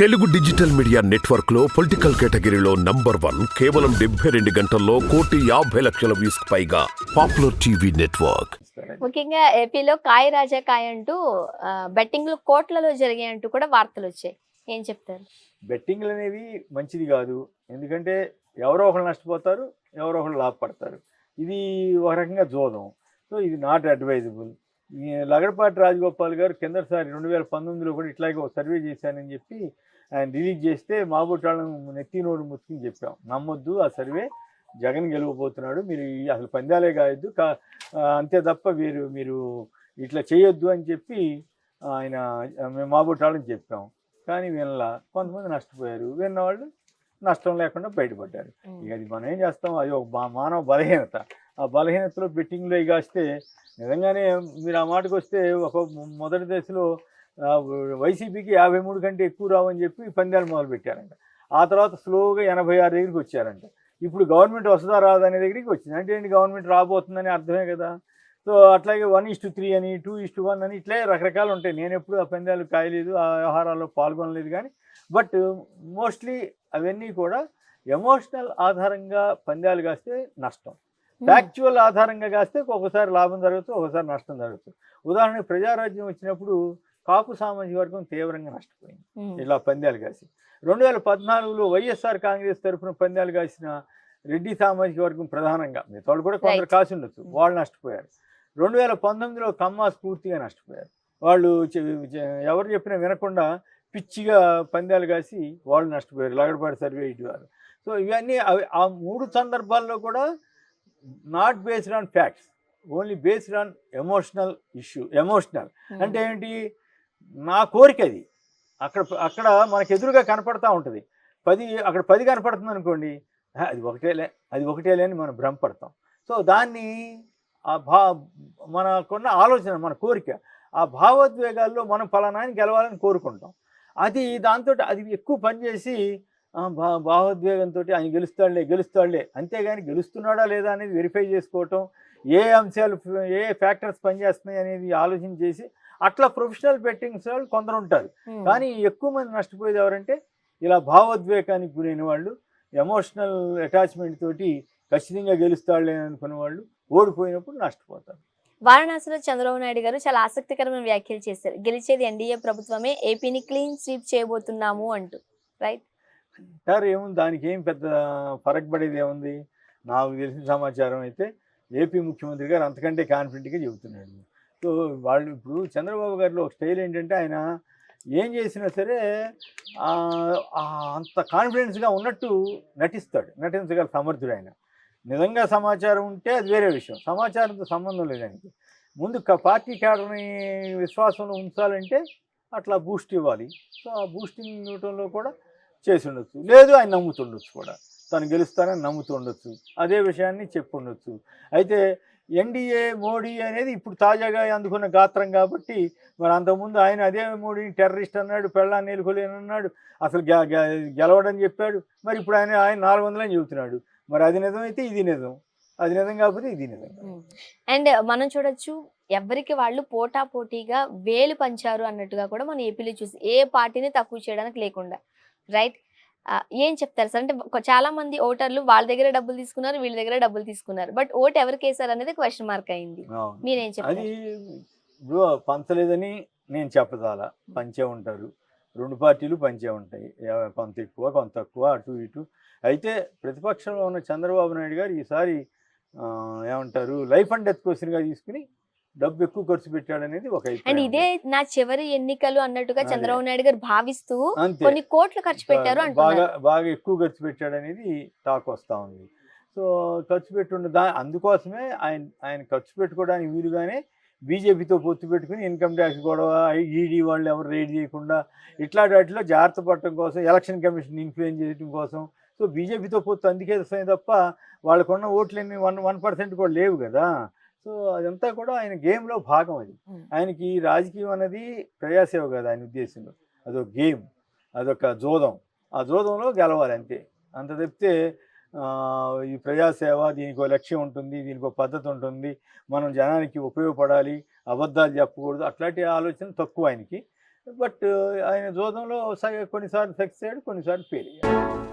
Telugu digital media నెట్వర్క్లో political కేటగిరీలో number one కేవలం డెబ్బై రెండు గంటల్లో కోటి యాభై లక్షల వ్యూస్ పైగా పాపులర్ టీవీ నెట్వర్క్. ముఖ్యంగా ఏపీలో కాయ రాజా కాయ అంటూ బెట్టింగ్లు కోట్లలో జరిగాయి అంటూ కూడా వార్తలు వచ్చాయి. ఏం చెప్తారు? బెట్టింగ్లు అనేవి మంచిది కాదు. ఎందుకంటే ఎవరో ఒకరు నష్టపోతారు ఎవరో ఒకరు లాభపడతారు. ఇది ఒక రకంగా జోదం. సో ఇది నాట్ అడ్వైజబుల్ లగడపాటి రాజగోపాల్ గారు కిందసారి రెండు వేల పంతొమ్మిదిలో కూడా ఇట్లాగే ఒక సర్వే చేశానని చెప్పి ఆయన రిలీజ్ చేస్తే మాబోటాళ్ళను నెత్తి నోరు ముత్తుకుని చెప్పాం. నమ్మొద్దు ఆ సర్వే జగన్ గెలవబోతున్నాడు. మీరు అసలు పందాలే కాయొద్దు. కా అంతే తప్ప మీరు మీరు ఇట్లా చేయొద్దు అని చెప్పి ఆయన మేము మాబోటాళ్ళని చెప్పాం. కానీ వినలా కొంతమంది నష్టపోయారు. విన్న వాళ్ళు నష్టం లేకుండా బయటపడ్డారు. ఇక అది మనం ఏం చేస్తాం? అది ఒక మానవ బలహీనత. ఆ బలహీనతలో బెట్టింగ్లో కాస్తే నిజంగానే మీరు ఆ మాటకు వస్తే ఒక మొదటి దశలో వైసీపీకి యాభై మూడు కంటే ఎక్కువ రావని చెప్పి పందాలు మొదలు పెట్టారంట ఆ తర్వాత స్లోగా ఎనభై ఆరు దగ్గరికి వచ్చారంట. ఇప్పుడు గవర్నమెంట్ వస్తుందా రాదా అనే దగ్గరికి వచ్చింది. అంటే ఏంటి గవర్నమెంట్ రాబోతుందని అర్థమే కదా. సో అట్లాగే వన్ ఇస్ టు త్రీ అని టూ ఇస్టు వన్ అని ఇట్లే రకరకాలు ఉంటాయి. నేను ఎప్పుడు ఆ పందాలు కాయలేదు ఆ వ్యవహారాల్లో పాల్గొనలేదు కానీ బట్ మోస్ట్లీ అవన్నీ కూడా ఎమోషనల్ ఆధారంగా పందాలు కాస్తే నష్టం. ఫ్యాక్చువల్ ఆధారంగా కాస్తే ఒకసారి లాభం జరగచ్చు ఒకసారి నష్టం జరగచ్చు ఉదాహరణకు ప్రజారాజ్యం వచ్చినప్పుడు కాపు సామాజిక వర్గం తీవ్రంగా నష్టపోయింది. ఉమ్. ఇలా పందాలు కాసి రెండు వేల పద్నాలుగులో వైఎస్ఆర్ కాంగ్రెస్ తరఫున పందాలు కాసిన రెడ్డి సామాజిక వర్గం ప్రధానంగా. మిగతా వాళ్ళు కూడా కొందరు. కాసి ఉండొచ్చు. వాళ్ళు నష్టపోయారు. రెండు వేల పంతొమ్మిదిలో కమ్మాస్ పూర్తిగా నష్టపోయారు. వాళ్ళు ఎవరు చెప్పినా వినకుండా పిచ్చిగా పందాలు కాసి వాళ్ళు నష్టపోయారు. లగడపాటి సర్వే ఇటు వారు సో ఇవన్నీ అవి ఆ మూడు సందర్భాల్లో కూడా not based on facts only based on emotional issue emotional. అంటే ఏంటి? నా కోరిక అది అక్కడ అక్కడ మనకు ఎదురుగా కనపడతా ఉంటుంది. పది అక్కడ పది కనపడుతుంది అనుకోండి "ఆ, అది ఒకటేలే అది ఒకటేలే అని మనం భ్రమపడతాం. సో దాన్ని ఆ భా మనకున్న ఆలోచన మన కోరిక ఆ భావోద్వేగాల్లో మనం ఫలానాన్ని గెలవాలని కోరుకుంటాం. అది దాంతో అది ఎక్కువ పనిచేసి భా భావోద్వేగంతో ఆయన గెలుస్తాడులే గెలుస్తాడులే. అంతేగాని గెలుస్తున్నాడా లేదా అనేది వెరిఫై చేసుకోవటం ఏ అంశాలు ఏ ఫ్యాక్టర్స్ పనిచేస్తున్నాయి అనేది ఆలోచన చేసి అట్లా ప్రొఫెషనల్ బెట్టింగ్స్ వాళ్ళు కొందరు ఉంటారు. కానీ ఎక్కువ మంది నష్టపోయేది ఎవరంటే ఇలా భావోద్వేగానికి గురైన వాళ్ళు ఎమోషనల్ అటాచ్మెంట్ తోటి ఖచ్చితంగా గెలుస్తాడులే అనుకునే వాళ్ళు ఓడిపోయినప్పుడు నష్టపోతారు. వారణాసిలో చంద్రబాబు నాయుడు గారు చాలా ఆసక్తికరమైన వ్యాఖ్యలు చేశారు. గెలిచేది ఎన్డీఏ ప్రభుత్వమే ఏపీని క్లీన్ స్వీప్ చేయబోతున్నాము అంటూ. రైట్ సార్ ఏముంది? దానికి ఏం పెద్ద ఫరక్ పడేది ఏముంది? నాకు తెలిసిన సమాచారం అయితే ఏపీ ముఖ్యమంత్రి గారు అంతకంటే కాన్ఫిడెంట్గా చెబుతున్నాడు. సో వాళ్ళు ఇప్పుడు చంద్రబాబు గారిలో ఒక స్టైల్ ఏంటంటే ఆయన ఏం చేసినా సరే అంత కాన్ఫిడెన్స్గా ఉన్నట్టు నటిస్తాడు. నటించగల సమర్థుడు ఆయన. నిజంగా సమాచారం ఉంటే అది వేరే విషయం. సమాచారంతో సంబంధం లేదు ఆయనకి. ముందు క- పార్టీ క్యాడర్ని విశ్వాసంలో ఉంచాలంటే అట్లా బూస్ట్ ఇవ్వాలి. సో ఆ బూస్టింగ్ ఇవ్వడంలో కూడా చేసి ఉండొచ్చు లేదు ఆయన నమ్ముతుండొచ్చు కూడా. తను గెలుస్తానని నమ్ముతుండొచ్చు. అదే విషయాన్ని చెప్పుండొచ్చు. అయితే ఎన్డీఏ మోడీ అనేది ఇప్పుడు తాజాగా అందుకున్న గాత్రం కాబట్టి మరి అంతకుముందు ఆయన అదే మోడీని టెర్రరిస్ట్ అన్నాడు పెళ్ళాన్ని నిలుకోలేని అన్నాడు అసలు గెలవడని గెలవడం చెప్పాడు. మరి ఇప్పుడు ఆయన ఆయన నాలుగు వందలని చెబుతున్నాడు. మరి అది నిజమైతే ఇది నిజం. అది నిజం కాకపోతే ఇది నిజం అండ్ మనం చూడొచ్చు ఎవరికి వాళ్ళు పోటా పోటీగా వేలు పంచారు అన్నట్టుగా కూడా మనం ఏపీలో చూసి ఏ పార్టీని తక్కువ చేయడానికి లేకుండా. రైట్? ఏం చెప్తారు సార్? అంటే చాలా మంది ఓటర్లు వాళ్ళ దగ్గర డబ్బులు తీసుకున్నారు వీళ్ళ దగ్గర డబ్బులు తీసుకున్నారు. బట్ ఓట్ ఎవరికి వేశారు అనేది క్వశ్చన్ మార్క్ అయింది. మీరేం ఇప్పుడు పంచలేదని నేను చెప్పదాల? పంచే ఉంటారు. రెండు పార్టీలు పంచే ఉంటాయి. కొంత ఎక్కువ కొంత తక్కువ అటు ఇటు. అయితే ప్రతిపక్షంలో ఉన్న చంద్రబాబు నాయుడు గారు ఈసారి ఏమంటారు లైఫ్ అండ్ డెత్ క్వశ్చన్గా తీసుకుని డబ్బు ఎక్కువ ఖర్చు పెట్టాడనేది ఒక అండ్. ఇదే నా చివరి ఎన్నికలు అన్నట్టుగా. చంద్రబాబు నాయుడు గారు భావిస్తూ కొన్ని కోట్లు ఖర్చు పెట్టారు బాగా బాగా ఎక్కువ ఖర్చు పెట్టాడనేది టాక్ వస్తూ ఉంది. సో ఖర్చు పెట్టుండ దా అందుకోసమే ఆయన ఆయన ఖర్చు పెట్టుకోవడానికి వీలుగానే బీజేపీతో పొత్తు పెట్టుకుని ఇన్కమ్ ట్యాక్స్ గొడవ ఈడీ వాళ్ళు ఎవరు రైడ్ చేయకుండా ఇట్లాంటి వాటిలో జాగ్రత్త పడటం కోసం ఎలక్షన్ కమిషన్ ఇన్ఫ్లుయెన్స్ చేయడం కోసం. సో బీజేపీతో పొత్తు అందుకే వస్తాయి తప్ప వాళ్ళకున్న ఓట్లన్నీ వన్ వన్ పర్సెంట్ కూడా లేవు కదా. సో అదంతా కూడా ఆయన గేమ్లో భాగం అది. ఆయనకి రాజకీయం అనేది ప్రజాసేవ కాదు ఆయన ఉద్దేశంలో. అదొక గేమ్ అదొక జోదం. ఆ జోదంలో గెలవాలి అంతే. అంత తప్పితే ఈ ప్రజాసేవ దీనికి లక్ష్యం ఉంటుంది దీనికి పద్ధతి ఉంటుంది. మనం జనానికి ఉపయోగపడాలి అబద్ధాలు చెప్పకూడదు అట్లాంటి ఆలోచన తక్కువ ఆయనకి. బట్ ఆయన జోదంలో కొన్నిసార్లు సక్సెస్ అయ్యాడు కొన్నిసార్లు ఫెయిల్ అయ్యాడు.